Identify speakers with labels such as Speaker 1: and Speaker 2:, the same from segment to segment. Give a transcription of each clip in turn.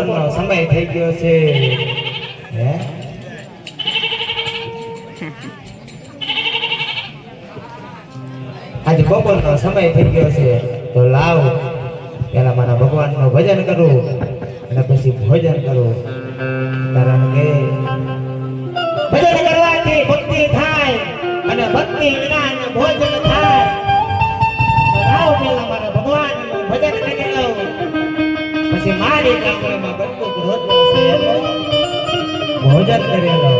Speaker 1: બપોરનો સમય થઈ ગયો છે. હે? આજે બપોરનો સમય થઈ ગયો છે. તો લાવ, પેલા મારા ભગવાનનું ભજન કરું અને પછી ભોજન કરું. કારણ કે ભજન કરવાથી ભક્તિ થાય અને ભક્તિ વિના પછી મારી કામળીમાં બટકું રોટલો છે ભોજન કરેલો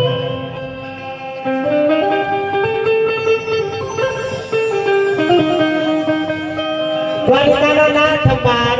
Speaker 1: દ્વારકાનો નાથ મારો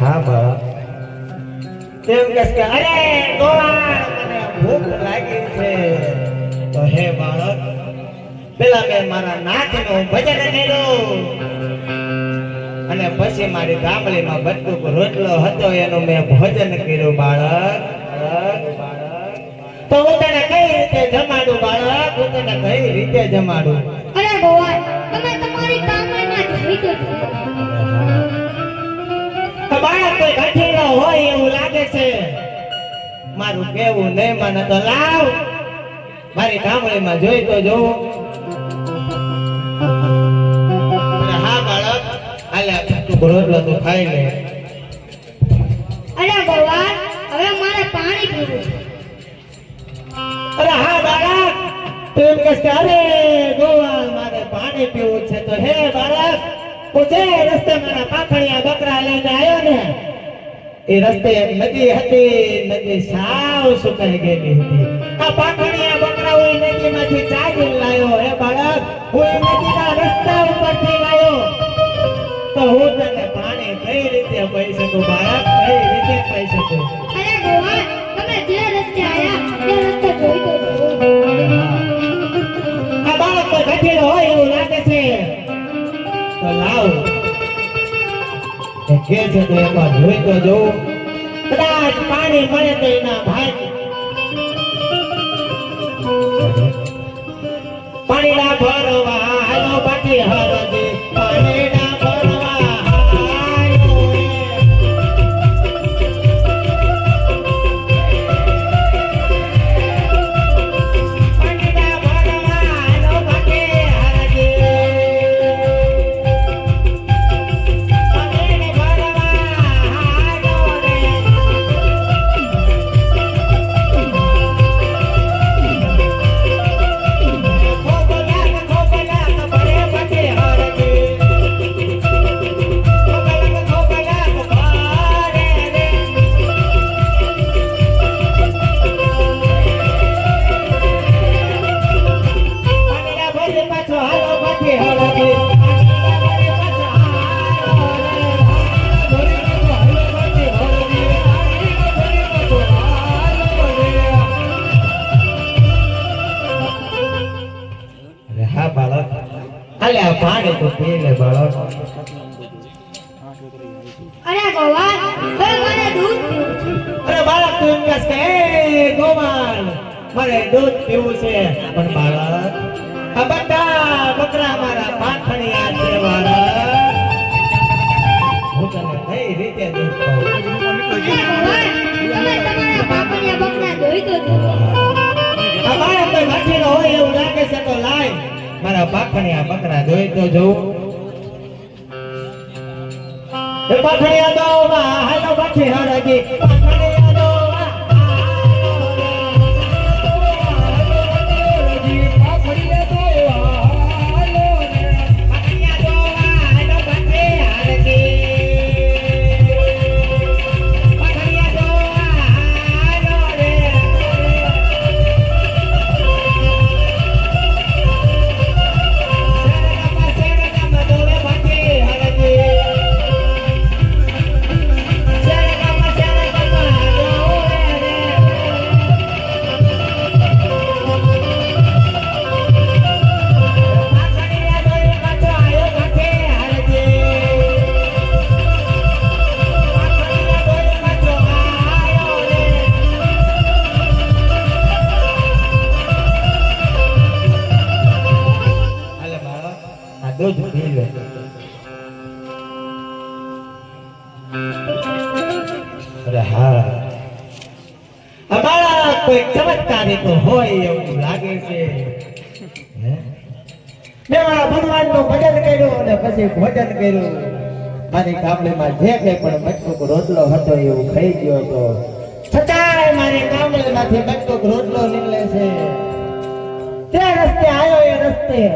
Speaker 1: હા બા તેમ કે અરે ગોવાળ મને ભૂખ લાગી છે. તો હે બાળક, પેલા મેં મારા નાથનું ભજન કર્યું. અને પછી મારી ગામડીમાં બટુક રોટલો હતો, એનું મેં ભોજન કર્યું, બાળક. તો હું તને કઈ રીતે જમાડું, બાળક? હું તને કઈ રીતે જમાડું?
Speaker 2: અરે ભગવાન તમે તમારી છો.
Speaker 1: તો બાળક કોઈ ઘટીલો હોય એવું લાગે છે? મારું કેવું નહીં મને તો લાવ. મારી ગામડીમાં જોઈ તો જોઉં. હા બાળક. હાલે તું રોટલો તું ખાઈ લે.
Speaker 2: અરે ભગવાન હવે મારે પાણી પીવું છે.
Speaker 1: અરે હા બાળક. તું એમ કહેશ છે અરે ગોવાલ મારે પાણી પીવું છે. તો હે બાળક પૂછે રસ્તે મારા પાખડિયા બકરા લઈને આવ્યો ને. એ રસ્તે એક નદી હતી નદી સાવ સુકાઈ ગયેલી હતી. આ પાખડિયા બકરા હું એ નદીમાંથી ચાગીને લાયો. હે બાળક હું એ નદીના રસ્તા ઉપરથી લાયો. તો હું તને પાણી કઈ રીતે પી શકું બાળક? કઈ રીતે પી શકું?
Speaker 2: અરે ભગવાન તમે જે રસ્તે આયા તે રસ્તે જોઈ તો
Speaker 1: આ બાળક તો ઘટેલો હોય એવું લાગે છે. તો લાવ કે છે કદાચ પાણી મળે તો એના ભાઈ. પાણી ના ભરવા હાલો બાકી હા લે બાળક.
Speaker 2: અરે હવે મારે દૂધ
Speaker 1: અરે બાળક તું એમ કહેશ કે "એ ગોમાન મારે દૂધ પીવું છે. પણ બાળક આ બધા બકરા મારા પાખણિયા છે બાળક હું તને કઈ રીતે દૂધ પાઉં? મારા પાખણિયા બકરા જોઈ તો જોઉં. એ આવો માં હાલો બાકી હરજી પાખણિયા રોટલો નીકળે છે. તે રસ્તે આવ્યો એ રસ્તે.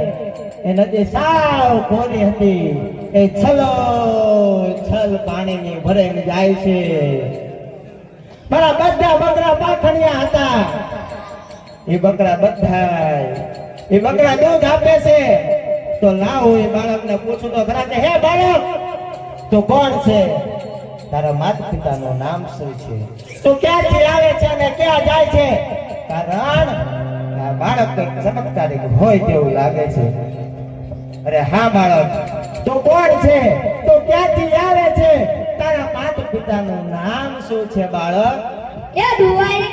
Speaker 1: એ નદી સાવ કોરી હતી. એ છલો, છલ પાણીની ભરાઈને જાય છે. મારા બધા બકરા પાખણિયા હતા. એ બકરા બધા એ બકરા દૂધ આપે છે. તો લાવો એ બાળકને પૂછું તો ખરા કે, હે બાળક, તો કોણ છે? તારા માતા પિતાનું નામ શું છે? તું ક્યાંથી આવે છે અને ક્યાં જાય છે? કારણ બાળક તો ચમત્કારિક હોય તેવું લાગે છે. અરે હા, બાળક તું કોણ છે તું ક્યાંથી આવે છે તારા માતા નામ શું છે બાળક?
Speaker 2: એ દુવાઈ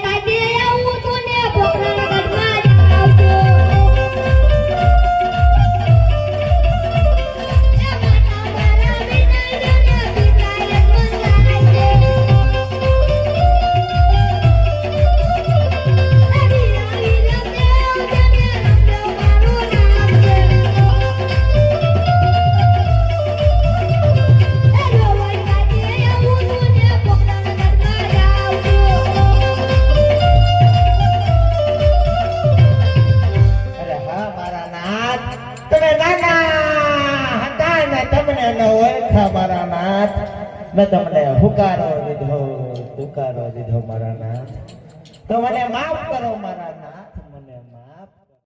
Speaker 1: મેં તમને હુકારો દીધો હુકારો દીધો મારા નાથ તો મને માફ કરો મારા